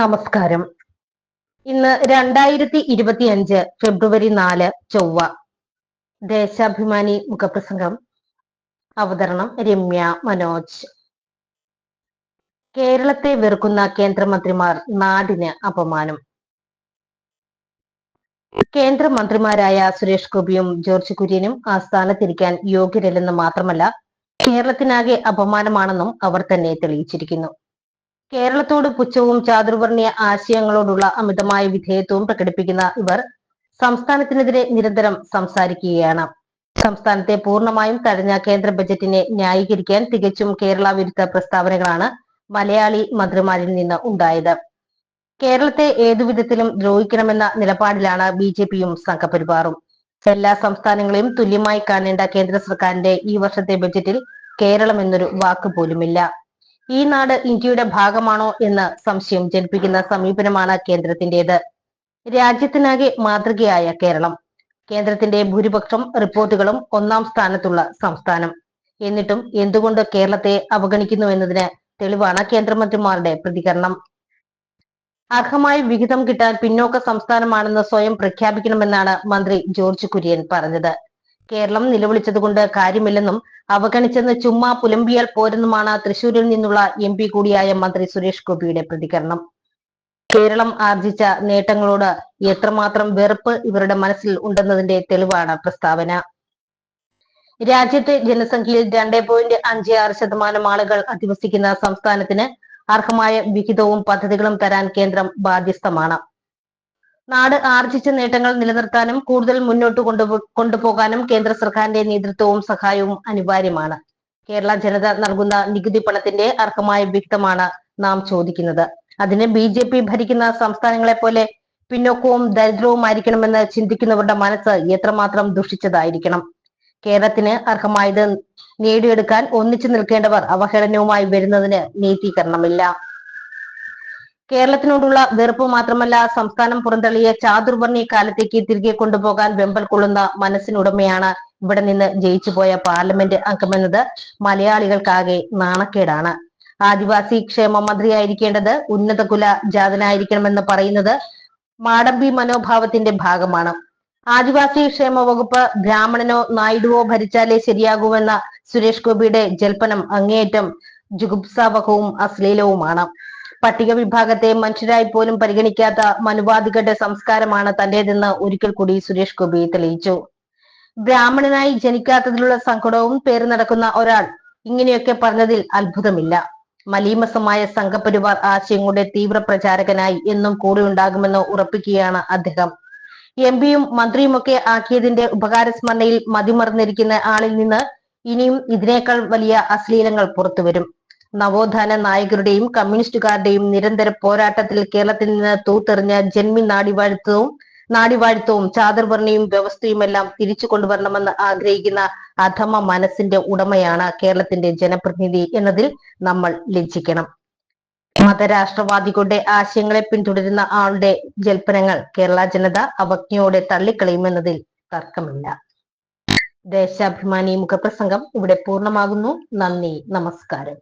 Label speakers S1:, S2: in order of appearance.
S1: നമസ്കാരം. ഇന്ന് രണ്ടായിരത്തി ഇരുപത്തി അഞ്ച് ഫെബ്രുവരി നാല് ചൊവ്വ. ദേശാഭിമാനി മുഖപ്രസംഗം. അവതരണം രമ്യ മനോജ്. കേരളത്തെ വെറുക്കുന്ന കേന്ദ്രമന്ത്രിമാർ നാടിന് അപമാനം. കേന്ദ്രമന്ത്രിമാരായ സുരേഷ് ഗോപിയും ജോർജ് കുര്യനും ആ സ്ഥാനത്തിരിക്കാൻ യോഗ്യരല്ലെന്ന് മാത്രമല്ല കേരളത്തിനാകെ അപമാനമാണെന്നും അവർ തന്നെ തെളിയിച്ചിരിക്കുന്നു. കേരളത്തോട് പുച്ഛവും ചാതുർവർണീയ ആശയങ്ങളോടുള്ള അമിതമായ വിധേയത്വവും പ്രകടിപ്പിക്കുന്ന ഇവർ സംസ്ഥാനത്തിനെതിരെ നിരന്തരം സംസാരിക്കുകയാണ്. സംസ്ഥാനത്തെ പൂർണമായും തഴഞ്ഞ കേന്ദ്ര ബജറ്റിനെ ന്യായീകരിക്കാൻ തികച്ചും കേരള വിരുദ്ധ പ്രസ്താവനകളാണ് മലയാളി മന്ത്രിമാരിൽ നിന്ന് ഉണ്ടായത്. കേരളത്തെ ഏതുവിധത്തിലും ദ്രോഹിക്കണമെന്ന നിലപാടിലാണ് ബി ജെ പിയും സംഘപരിവാറും. എല്ലാ സംസ്ഥാനങ്ങളെയും തുല്യമായി കാണേണ്ട കേന്ദ്ര സർക്കാരിന്റെ ഈ വർഷത്തെ ബജറ്റിൽ കേരളം എന്നൊരു വാക്ക് പോലുമില്ല. ഈ നാട് ഇന്ത്യയുടെ ഭാഗമാണോ എന്ന് സംശയം ജനിപ്പിക്കുന്ന സമീപനമാണ് കേന്ദ്രത്തിന്റേത് രാജ്യത്തിനാകെ മാതൃകയായ കേരളം. കേന്ദ്രത്തിന്റെ ഭൂരിപക്ഷം റിപ്പോർട്ടുകളും ഒന്നാം സ്ഥാനത്തുള്ള സംസ്ഥാനം. എന്നിട്ടും എന്തുകൊണ്ട് കേരളത്തെ അവഗണിക്കുന്നു എന്നതിന് തെളിവാണ് കേന്ദ്രമന്ത്രിമാരുടെ പ്രതികരണം. അർഹമായ വിഹിതം കിട്ടാൻ പിന്നോക്ക സംസ്ഥാനമാണെന്ന് സ്വയം പ്രഖ്യാപിക്കണമെന്നാണ് മന്ത്രി ജോർജ് കുര്യൻ പറഞ്ഞത്. കേരളം നിലവിളിച്ചതുകൊണ്ട് കാര്യമില്ലെന്നും അവഗണിച്ചെന്ന് ചുമ്മാ പുലമ്പിയാൽ പോരെന്നുമാണ് തൃശൂരിൽ നിന്നുള്ള എം പി കൂടിയായ മന്ത്രി സുരേഷ് ഗോപിയുടെ പ്രതികരണം. കേരളം ആർജിച്ച നേട്ടങ്ങളോട് എത്രമാത്രം വെറുപ്പ് ഇവരുടെ മനസ്സിൽ ഉണ്ടെന്നതിന്റെ തെളിവാണ് പ്രസ്താവന. രാജ്യത്തെ ജനസംഖ്യയിൽ രണ്ടേ പോയിന്റ് അഞ്ച് ആറ് ശതമാനം ആളുകൾ അധിവസിക്കുന്ന സംസ്ഥാനത്തിന് അർഹമായ വിഹിതവും പദ്ധതികളും തരാൻ കേന്ദ്രം ബാധ്യസ്ഥമാണ്. നാട് ആർജിച്ച നേട്ടങ്ങൾ നിലനിർത്താനും കൂടുതൽ മുന്നോട്ട് കൊണ്ടുപോ കൊണ്ടുപോകാനും കേന്ദ്ര സർക്കാരിന്റെ നേതൃത്വവും സഹായവും അനിവാര്യമാണ്. കേരള ജനത നൽകുന്ന നികുതി പണത്തിന്റെ അർഹമായ വിഹിതമാണ് നാം ചോദിക്കുന്നത്. അതിന് ബി ജെ പി ഭരിക്കുന്ന സംസ്ഥാനങ്ങളെ പോലെ പിന്നോക്കവും ദരിദ്രവുമായിരിക്കണമെന്ന് ചിന്തിക്കുന്നവരുടെ മനസ്സ് എത്രമാത്രം ദുഷിച്ചതായിരിക്കണം? കേരളത്തിന് അർഹമായത് നേടിയെടുക്കാൻ ഒന്നിച്ചു നിൽക്കേണ്ടവർ അവഹേളനവുമായി വരുന്നതിന് നീതീകരണമില്ല. കേരളത്തിനോടുള്ള വെറുപ്പ് മാത്രമല്ല സംസ്ഥാനം പുറന്തള്ളിയ ചാതുർവർണി കാലത്തേക്ക് തിരികെ കൊണ്ടുപോകാൻ വെമ്പൽ കൊള്ളുന്ന മനസ്സിനുടമയാണ് ഇവിടെ നിന്ന് ജയിച്ചുപോയ പാർലമെന്റ് അംഗമെന്നത് മലയാളികൾക്കാകെ നാണക്കേടാണ്. ആദിവാസി ക്ഷേമ മന്ത്രിയായിരിക്കേണ്ടത് ഉന്നത കുല ജാതനായിരിക്കണമെന്ന് പറയുന്നത് മാടമ്പി മനോഭാവത്തിന്റെ ഭാഗമാണ്. ആദിവാസി ക്ഷേമ വകുപ്പ് ബ്രാഹ്മണനോ നായിഡുവോ ഭരിച്ചാലേ ശരിയാകൂവെന്ന സുരേഷ് ഗോപിയുടെ ജൽപ്പനം അങ്ങേയറ്റം ജുഗുപ്സാവഹവും അശ്ലീലവുമാണ്. പട്ടിക വിഭാഗത്തെ മനുഷ്യരായി പോലും പരിഗണിക്കാത്ത മനുവാദികളുടെ സംസ്കാരമാണ് തന്റേതെന്ന് ഒരിക്കൽ കൂടി സുരേഷ് ഗോപി തെളിയിച്ചു. ബ്രാഹ്മണനായി ജനിക്കാത്തതിലുള്ള സങ്കടവും പേര് നടക്കുന്ന ഒരാൾ ഇങ്ങനെയൊക്കെ പറഞ്ഞതിൽ അത്ഭുതമില്ല. മലീമസമായ സംഘപരിവാർ ആശയങ്ങളുടെ തീവ്ര പ്രചാരകനായി എന്നും കൂടെ ഉണ്ടാകുമെന്ന് ഉറപ്പിക്കുകയാണ് അദ്ദേഹം. എം പിയും മന്ത്രിയുമൊക്കെ ആക്കിയതിന്റെ ഉപകാരസ്മരണയിൽ മതിമറന്നിരിക്കുന്ന ആളിൽ നിന്ന് ഇനിയും ഇതിനേക്കാൾ വലിയ അശ്ലീലങ്ങൾ പുറത്തുവരും. നവോത്ഥാന നായകരുടെയും കമ്മ്യൂണിസ്റ്റുകാരുടെയും നിരന്തര പോരാട്ടത്തിൽ കേരളത്തിൽ നിന്ന് തൂത്തെറിഞ്ഞ ജന്മി നാടിവാഴ്ത്തവും നാടിവാഴ്ത്തവും ചാതുർവർണയും വ്യവസ്ഥയുമെല്ലാം തിരിച്ചു കൊണ്ടുവരണമെന്ന് ആഗ്രഹിക്കുന്ന അധമ മനസ്സിന്റെ ഉടമയാണ് കേരളത്തിന്റെ ജനപ്രതിനിധി എന്നതിൽ നമ്മൾ ലജ്ജിക്കണം. മതരാഷ്ട്രവാദികളുടെ ആശയങ്ങളെ പിന്തുടരുന്ന ആളുടെ ജൽപ്പനങ്ങൾ കേരള ജനത അവജ്ഞയോടെ തള്ളിക്കളയുമെന്നതിൽ തർക്കമില്ല. ദേശാഭിമാനി മുഖപ്രസംഗം ഇവിടെ പൂർണമാകുന്നു. നന്ദി നമസ്കാരം.